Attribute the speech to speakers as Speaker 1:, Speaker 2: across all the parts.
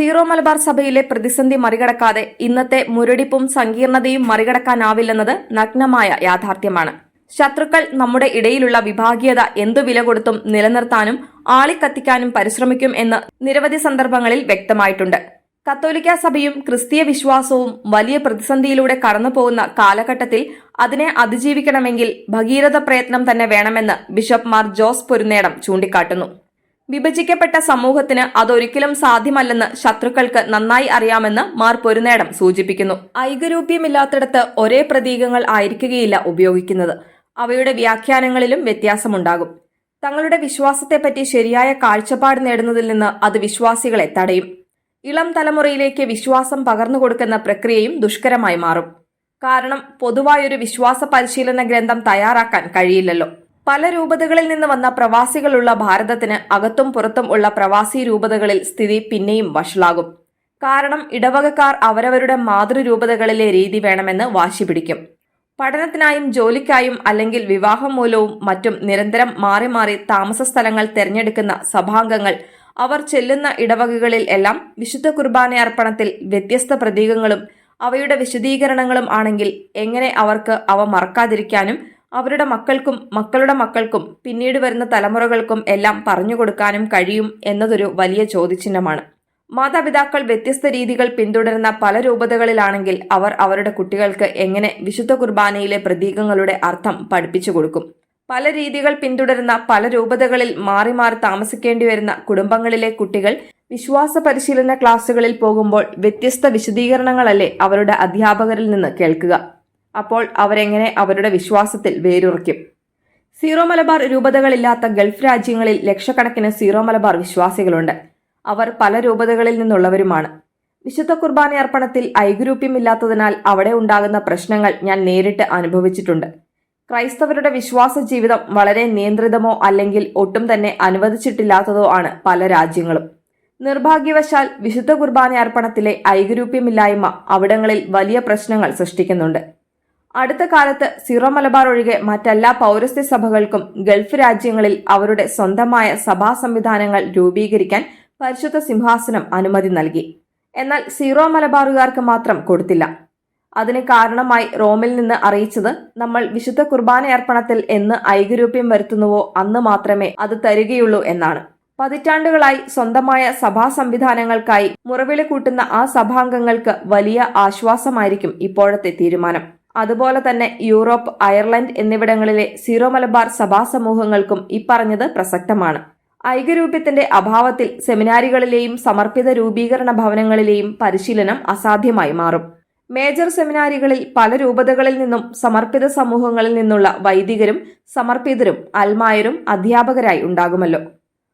Speaker 1: Zero Malabar സഭയിലെ പ്രതിസന്ധി മറികടക്കാതെ ഇന്നത്തെ മുരടിപ്പും സങ്കീർണതയും മറികടക്കാനാവില്ലെന്നത് നഗ്നമായ യാഥാർത്ഥ്യമാണ്. ശത്രുക്കൾ നമ്മുടെ ഇടയിലുള്ള വിഭാഗീയത എന്തു വില കൊടുത്തും നിലനിർത്താനും ആളിക്കത്തിക്കാനും പരിശ്രമിക്കും എന്ന് നിരവധി സന്ദർഭങ്ങളിൽ വ്യക്തമായിട്ടുണ്ട്. കത്തോലിക്ക സഭയും ക്രിസ്തീയ വിശ്വാസവും വലിയ പ്രതിസന്ധിയിലൂടെ കടന്നുപോകുന്ന കാലഘട്ടത്തിൽ അതിനെ അതിജീവിക്കണമെങ്കിൽ ഭഗീരഥ പ്രയത്നം തന്നെ വേണമെന്ന് ബിഷപ്പ് മാർ ജോസ് പൊരുന്നേടം ചൂണ്ടിക്കാട്ടുന്നു. വിഭജിക്കപ്പെട്ട സമൂഹത്തിന് അതൊരിക്കലും സാധ്യമല്ലെന്ന് ശത്രുക്കൾക്ക് നന്നായി അറിയാമെന്ന് മാർ പൊരുനേടം സൂചിപ്പിക്കുന്നു. ഐകരൂപ്യമില്ലാത്തിടത്ത് ഒരേ പ്രതീകങ്ങൾ ആയിരിക്കുകയില്ല ഉപയോഗിക്കുന്നത്. അവയുടെ വ്യാഖ്യാനങ്ങളിലും വ്യത്യാസമുണ്ടാകും. തങ്ങളുടെ വിശ്വാസത്തെപ്പറ്റി ശരിയായ കാഴ്ചപ്പാട് നേടുന്നതിൽ നിന്ന് അത് വിശ്വാസികളെ തടയും. ഇളം തലമുറയിലേക്ക് വിശ്വാസം പകർന്നു കൊടുക്കുന്ന പ്രക്രിയയും ദുഷ്കരമായി മാറും. കാരണം പൊതുവായൊരു വിശ്വാസ പരിശീലന ഗ്രന്ഥം തയ്യാറാക്കാൻ കഴിയില്ലല്ലോ. പല രൂപതകളിൽ നിന്ന് വന്ന പ്രവാസികളുള്ള ഭാരതത്തിന് അകത്തും പുറത്തും ഉള്ള പ്രവാസി രൂപതകളിൽ സ്ഥിതി പിന്നെയും വഷളാകും. കാരണം ഇടവകക്കാർ അവരവരുടെ മാതൃരൂപതകളിലെ രീതി വേണമെന്ന് വാശി പിടിക്കും. പഠനത്തിനായും ജോലിക്കായും അല്ലെങ്കിൽ വിവാഹം മൂലവും മറ്റും നിരന്തരം മാറി മാറി താമസ സ്ഥലങ്ങൾ തിരഞ്ഞെടുക്കുന്ന സഭാംഗങ്ങൾ അവർ ചെല്ലുന്ന ഇടവകകളിൽ എല്ലാം വിശുദ്ധ കുർബാന അർപ്പണത്തിൽ വ്യത്യസ്ത പ്രതീകങ്ങളും അവയുടെ വിശദീകരണങ്ങളും ആണെങ്കിൽ എങ്ങനെ അവർക്ക് അവ മറക്കാതിരിക്കാനും അവരുടെ മക്കൾക്കും മക്കളുടെ മക്കൾക്കും പിന്നീട് വരുന്ന തലമുറകൾക്കും എല്ലാം പറഞ്ഞു കൊടുക്കാനും കഴിയും എന്നതൊരു വലിയ ചോദ്യചിഹ്നമാണ്. മാതാപിതാക്കൾ വ്യത്യസ്ത രീതികൾ പിന്തുടരുന്ന പല രൂപതകളിലാണെങ്കിൽ അവർ അവരുടെ കുട്ടികൾക്ക് എങ്ങനെ വിശുദ്ധ കുർബാനയിലെ പ്രതീകങ്ങളുടെ അർത്ഥം പഠിപ്പിച്ചു കൊടുക്കും. പല രീതികൾ പിന്തുടരുന്ന പല രൂപതകളിൽ മാറി മാറി താമസിക്കേണ്ടി വരുന്ന കുടുംബങ്ങളിലെ കുട്ടികൾ വിശ്വാസ പരിശീലന ക്ലാസുകളിൽ പോകുമ്പോൾ വ്യത്യസ്ത വിശദീകരണങ്ങളല്ലേ അവരുടെ അധ്യാപകരിൽ നിന്ന് കേൾക്കുക. അപ്പോൾ അവരെങ്ങനെ അവരുടെ വിശ്വാസത്തിൽ വേരുറയ്ക്കും? സീറോ മലബാർ രൂപതകളില്ലാത്ത ഗൾഫ് രാജ്യങ്ങളിൽ ലക്ഷക്കണക്കിന് സീറോ മലബാർ വിശ്വാസികളുണ്ട്. അവർ പല രൂപതകളിൽ നിന്നുള്ളവരുമാണ്. വിശുദ്ധ കുർബാന അർപ്പണത്തിൽ ഐകരൂപ്യമില്ലാത്തതിനാൽ അവിടെ ഉണ്ടാകുന്ന പ്രശ്നങ്ങൾ ഞാൻ നേരിട്ട് അനുഭവിച്ചിട്ടുണ്ട്. ക്രൈസ്തവരുടെ വിശ്വാസ ജീവിതം വളരെ നിയന്ത്രിതമോ അല്ലെങ്കിൽ ഒട്ടും തന്നെ അനുവദിച്ചിട്ടില്ലാത്തതോ ആണ് പല രാജ്യങ്ങളും. നിർഭാഗ്യവശാൽ വിശുദ്ധ കുർബാന അർപ്പണത്തിലെ ഐകരൂപ്യമില്ലായ്മ അവിടങ്ങളിൽ വലിയ പ്രശ്നങ്ങൾ സൃഷ്ടിക്കുന്നുണ്ട്. അടുത്ത കാലത്ത് സിറോ മലബാർ ഒഴികെ മറ്റെല്ലാ പൗരസ്ത്യ സഭകൾക്കും ഗൾഫ് രാജ്യങ്ങളിൽ അവരുടെ സ്വന്തമായ സഭാ സംവിധാനങ്ങൾ രൂപീകരിക്കാൻ പരിശുദ്ധ സിംഹാസനം അനുമതി നൽകി. എന്നാൽ സീറോ മലബാറുകാർക്ക് മാത്രം കൊടുത്തില്ല. അതിന് കാരണമായി റോമിൽ നിന്ന് അറിയിച്ചത് നമ്മൾ വിശുദ്ധ കുർബാന അർപ്പണത്തിൽ എന്ന് ഐകരൂപ്യം വരുത്തുന്നുവോ അന്ന് മാത്രമേ അത് തരികയുള്ളൂ എന്നാണ്. പതിറ്റാണ്ടുകളായി സ്വന്തമായ സഭാ സംവിധാനങ്ങൾക്കായി മുറവിളി കൂട്ടുന്ന ആ സഭാംഗങ്ങൾക്ക് വലിയ ആശ്വാസമായിരിക്കും ഇപ്പോഴത്തെ തീരുമാനം. അതുപോലെ തന്നെ യൂറോപ്പ് അയർലൻഡ് എന്നിവിടങ്ങളിലെ സീറോ മലബാർ സഭാ സമൂഹങ്ങൾക്കും ഇപ്പറഞ്ഞത് പ്രസക്തമാണ്. ഐകരൂപ്യത്തിന്റെ അഭാവത്തിൽ സെമിനാരികളിലെയും സമർപ്പിത രൂപീകരണ ഭവനങ്ങളിലെയും പരിശീലനം അസാധ്യമായി മാറും. മേജർ സെമിനാരികളിൽ പല രൂപതകളിൽ നിന്നും സമർപ്പിത സമൂഹങ്ങളിൽ നിന്നുള്ള വൈദികരും സമർപ്പിതരും അൽമായരും അധ്യാപകരായി ഉണ്ടാകുമല്ലോ.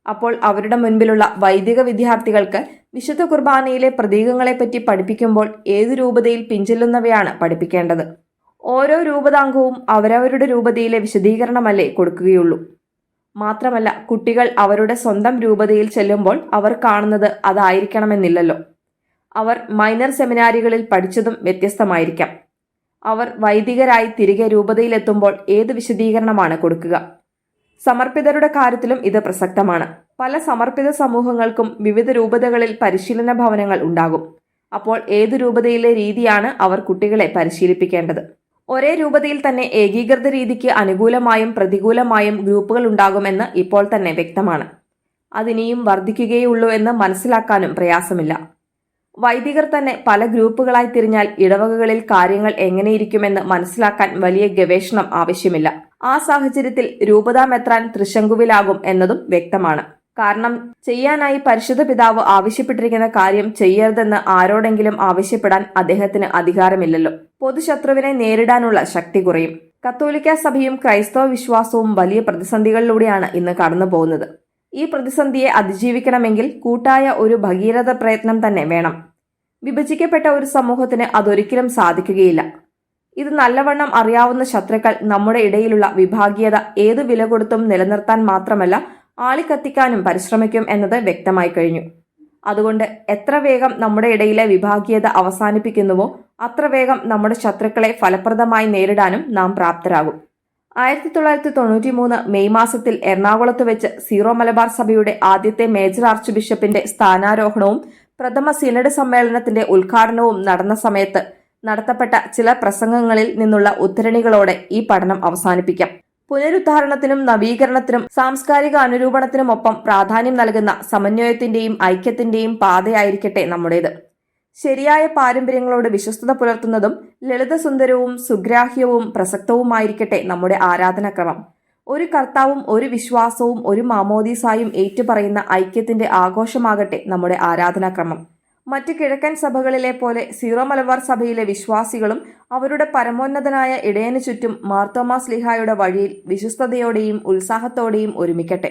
Speaker 1: അപ്പോൾ അവരുടെ മുൻപിലുള്ള വൈദിക വിദ്യാർത്ഥികൾക്ക് വിശുദ്ധ കുർബാനയിലെ പ്രതീകങ്ങളെപ്പറ്റി പഠിപ്പിക്കുമ്പോൾ ഏതു രൂപതയിൽ പിഞ്ചെല്ലുന്നവയാണ് പഠിപ്പിക്കേണ്ടത്? ഓരോ രൂപതാംഗവും അവരവരുടെ രൂപതയിലെ വിശദീകരണമല്ലേ കൊടുക്കുകയുള്ളൂ. മാത്രമല്ല കുട്ടികൾ അവരുടെ സ്വന്തം രൂപതയിൽ ചെല്ലുമ്പോൾ അവർ കാണുന്നത് അതായിരിക്കണമെന്നില്ലല്ലോ. അവർ മൈനർ സെമിനാരികളിൽ പഠിച്ചതും വ്യത്യസ്തമായിരിക്കാം. അവർ വൈദികരായി തിരികെ രൂപതയിലെത്തുമ്പോൾ ഏത് വിശദീകരണമാണ് കൊടുക്കുക? സമർപ്പിതരുടെ കാര്യത്തിലും ഇത് പ്രസക്തമാണ്. പല സമർപ്പിത സമൂഹങ്ങൾക്കും വിവിധ രൂപതകളിൽ പരിശീലന ഭവനങ്ങൾ ഉണ്ടാകും. അപ്പോൾ ഏത് രൂപതയിലെ രീതിയാണ് അവർ കുട്ടികളെ പരിശീലിപ്പിക്കേണ്ടത്? ഒരേ രൂപതയിൽ തന്നെ ഏകീകൃത രീതിക്ക് അനുകൂലമായും പ്രതികൂലമായും ഗ്രൂപ്പുകൾ ഉണ്ടാകുമെന്ന് ഇപ്പോൾ തന്നെ വ്യക്തമാണ്. അതിനിയും വർദ്ധിക്കുകയുള്ളൂ എന്ന് മനസ്സിലാക്കാനും പ്രയാസമില്ല. വൈദികർ തന്നെ പല ഗ്രൂപ്പുകളായി തിരിഞ്ഞാൽ ഇടവകകളിൽ കാര്യങ്ങൾ എങ്ങനെയിരിക്കുമെന്ന് മനസ്സിലാക്കാൻ വലിയ ഗവേഷണം ആവശ്യമില്ല. ആ സാഹചര്യത്തിൽ രൂപതാ മെത്രാൻ തൃശങ്കുവിലാകും എന്നതും വ്യക്തമാണ്. കാരണം ചെയ്യാനായി പരിശുദ്ധ പിതാവ് ആവശ്യപ്പെട്ടിരിക്കുന്ന കാര്യം ചെയ്യരുതെന്ന് ആരോടെങ്കിലും ആവശ്യപ്പെടാൻ അദ്ദേഹത്തിന് അധികാരമില്ലല്ലോ. പൊതുശത്രുവിനെ നേരിടാനുള്ള ശക്തി കുറയും. കത്തോലിക്ക സഭയും ക്രൈസ്തവ വിശ്വാസവും വലിയ പ്രതിസന്ധികളിലൂടെയാണ് ഇന്ന് കടന്നു പോകുന്നത് ഈ പ്രതിസന്ധിയെ അതിജീവിക്കണമെങ്കിൽ കൂട്ടായ ഒരു ഭഗീരഥ പ്രയത്നം തന്നെ വേണം. വിഭജിക്കപ്പെട്ട ഒരു സമൂഹത്തിന് അതൊരിക്കലും സാധിക്കുകയില്ല. ഇത് നല്ലവണ്ണം അറിയാവുന്ന ശത്രുക്കൾ നമ്മുടെ ഇടയിലുള്ള വിഭാഗീയത ഏതു വില കൊടുത്തും നിലനിർത്താൻ മാത്രമല്ല ആളിക്കത്തിക്കാനും പരിശ്രമിക്കും എന്നത് വ്യക്തമായി കഴിഞ്ഞു. അതുകൊണ്ട് എത്ര വേഗം നമ്മുടെ ഇടയിലെ വിഭാഗീയത അവസാനിപ്പിക്കുന്നുവോ അത്ര വേഗം നമ്മുടെ ശത്രുക്കളെ ഫലപ്രദമായി നേരിടാനും നാം പ്രാപ്തരാകും. ആയിരത്തി തൊള്ളായിരത്തി തൊണ്ണൂറ്റി മൂന്ന് മെയ് മാസത്തിൽ എറണാകുളത്ത് വെച്ച് സീറോ മലബാർ സഭയുടെ ആദ്യത്തെ മേജർ ആർച്ച് ബിഷപ്പിന്റെ സ്ഥാനാരോഹണവും പ്രഥമ സിനഡ് സമ്മേളനത്തിന്റെ ഉദ്ഘാടനവും നടന്ന സമയത്ത് നടത്തപ്പെട്ട ചില പ്രസംഗങ്ങളിൽ നിന്നുള്ള ഉദ്ധരണികളോടെ ഈ പഠനം അവസാനിപ്പിക്കാം. പുനരുദ്ധാരണത്തിനും നവീകരണത്തിനും സാംസ്കാരിക അനുരൂപണത്തിനുമൊപ്പം പ്രാധാന്യം നൽകുന്ന സമന്വയത്തിന്റെയും ഐക്യത്തിന്റെയും പാതയായിരിക്കട്ടെ നമ്മുടേത്. ശരിയായ പാരമ്പര്യങ്ങളോട് വിശ്വസ്തത പുലർത്തുന്നതും ലളിതസുന്ദരവും സുഗ്രാഹ്യവും പ്രസക്തവുമായിരിക്കട്ടെ നമ്മുടെ ആരാധനാക്രമം. ഒരു കർത്താവും ഒരു വിശ്വാസവും ഒരു മാമോദീസായും ഏറ്റുപറയുന്ന ഐക്യത്തിന്റെ ആഘോഷമാകട്ടെ നമ്മുടെ ആരാധനാക്രമം. മറ്റ് കിഴക്കൻ സഭകളിലെ പോലെ സീറോ മലബാർ സഭയിലെ വിശ്വാസികളും അവരുടെ പരമോന്നതനായ ഇടയനു ചുറ്റും മാർത്തോമാ സ്ലിഹായുടെ വഴിയിൽ വിശ്വസ്തയോടെയും ഉത്സാഹത്തോടെയും ഒരുമിക്കട്ടെ.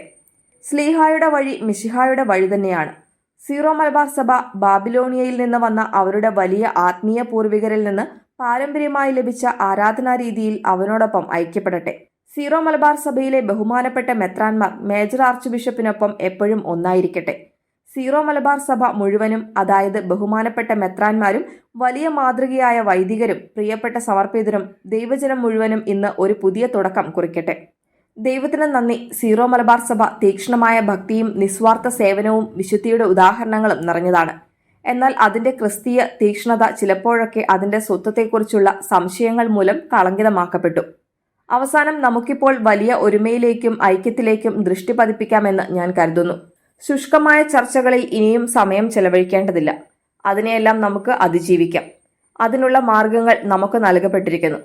Speaker 1: സ്ലീഹായുടെ വഴി മിഷിഹായുടെ വഴി തന്നെയാണ്. സീറോ മലബാർ സഭ ബാബിലോണിയയിൽ നിന്ന് വന്ന അവരുടെ വലിയ ആത്മീയ പൂർവികരിൽ നിന്ന് പാരമ്പര്യമായി ലഭിച്ച ആരാധനാ രീതിയിൽ അവനോടൊപ്പം ഐക്യപ്പെടട്ടെ. സീറോ മലബാർ സഭയിലെ ബഹുമാനപ്പെട്ട മെത്രാൻമാർ മേജർ ആർച്ച് ബിഷപ്പിനൊപ്പം എപ്പോഴും ഒന്നായിരിക്കട്ടെ. സീറോ മലബാർ സഭ മുഴുവനും അതായത് ബഹുമാനപ്പെട്ട മെത്രാന്മാരും വലിയ മാതൃകയായ വൈദികരും പ്രിയപ്പെട്ട സമർപ്പിതരും ദൈവജനം മുഴുവനും ഇന്ന് ഒരു പുതിയ തുടക്കം കുറിക്കട്ടെ. ദൈവത്തിന് നന്ദി. സീറോ മലബാർ സഭ തീക്ഷ്ണമായ ഭക്തിയും നിസ്വാർത്ഥ സേവനവും വിശുദ്ധിയുടെ ഉദാഹരണങ്ങളും നിറഞ്ഞതാണ്. എന്നാൽ അതിന്റെ ക്രിസ്തീയ തീക്ഷ്ണത ചിലപ്പോഴൊക്കെ അതിന്റെ സ്വത്വത്തെക്കുറിച്ചുള്ള സംശയങ്ങൾ മൂലം കളങ്കിതമാക്കപ്പെട്ടു. അവസാനം നമുക്കിപ്പോൾ വലിയ ഒരുമയിലേക്കും ഐക്യത്തിലേക്കും ദൃഷ്ടി പതിപ്പിക്കാമെന്ന് ഞാൻ കരുതുന്നു. ശുഷ്കമായ ചർച്ചകളിൽ ഇനിയും സമയം ചെലവഴിക്കേണ്ടതില്ല. അതിനെയെല്ലാം നമുക്ക് അതിജീവിക്കാം. അതിനുള്ള മാർഗങ്ങൾ നമുക്ക് നൽകപ്പെട്ടിരിക്കുന്നു.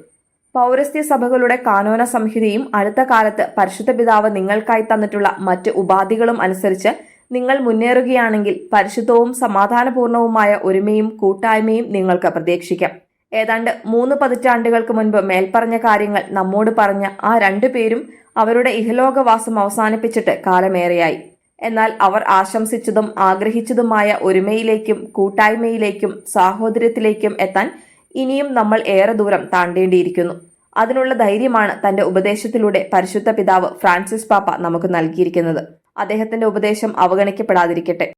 Speaker 1: പൗരസ്ത്യ സഭകളുടെ കാനോന സംഹിതയും അടുത്ത കാലത്ത് പരിശുദ്ധ പിതാവ് നിങ്ങൾക്കായി തന്നിട്ടുള്ള മറ്റ് ഉപാധികളും അനുസരിച്ച് നിങ്ങൾ മുന്നേറുകയാണെങ്കിൽ പരിശുദ്ധവും സമാധാനപൂർണവുമായ ഒരുമയും കൂട്ടായ്മയും നിങ്ങൾക്ക് പ്രതീക്ഷിക്കാം. ഏതാണ്ട് മൂന്ന് പതിറ്റാണ്ടുകൾക്ക് മുൻപ് മേൽപ്പറഞ്ഞ കാര്യങ്ങൾ നമ്മോട് പറഞ്ഞ ആ രണ്ടു പേരും അവരുടെ ഇഹലോകവാസം അവസാനിപ്പിച്ചിട്ട് കാലമേറെയായി. എന്നാൽ അവർ ആശംസിച്ചതും ആഗ്രഹിച്ചതുമായ ഒരുമയിലേക്കും കൂട്ടായ്മയിലേക്കും സാഹോദര്യത്തിലേക്കും എത്താൻ ഇനിയും നമ്മൾ ഏറെ ദൂരം താണ്ടേണ്ടിയിരിക്കുന്നു. അതിനുള്ള ധൈര്യമാണ് തന്റെ ഉപദേശത്തിലൂടെ പരിശുദ്ധ പിതാവ് ഫ്രാൻസിസ് പാപ്പ നമുക്ക് നൽകിയിരിക്കുന്നത്. അദ്ദേഹത്തിന്റെ ഉപദേശം അവഗണിക്കപ്പെടാതിരിക്കട്ടെ.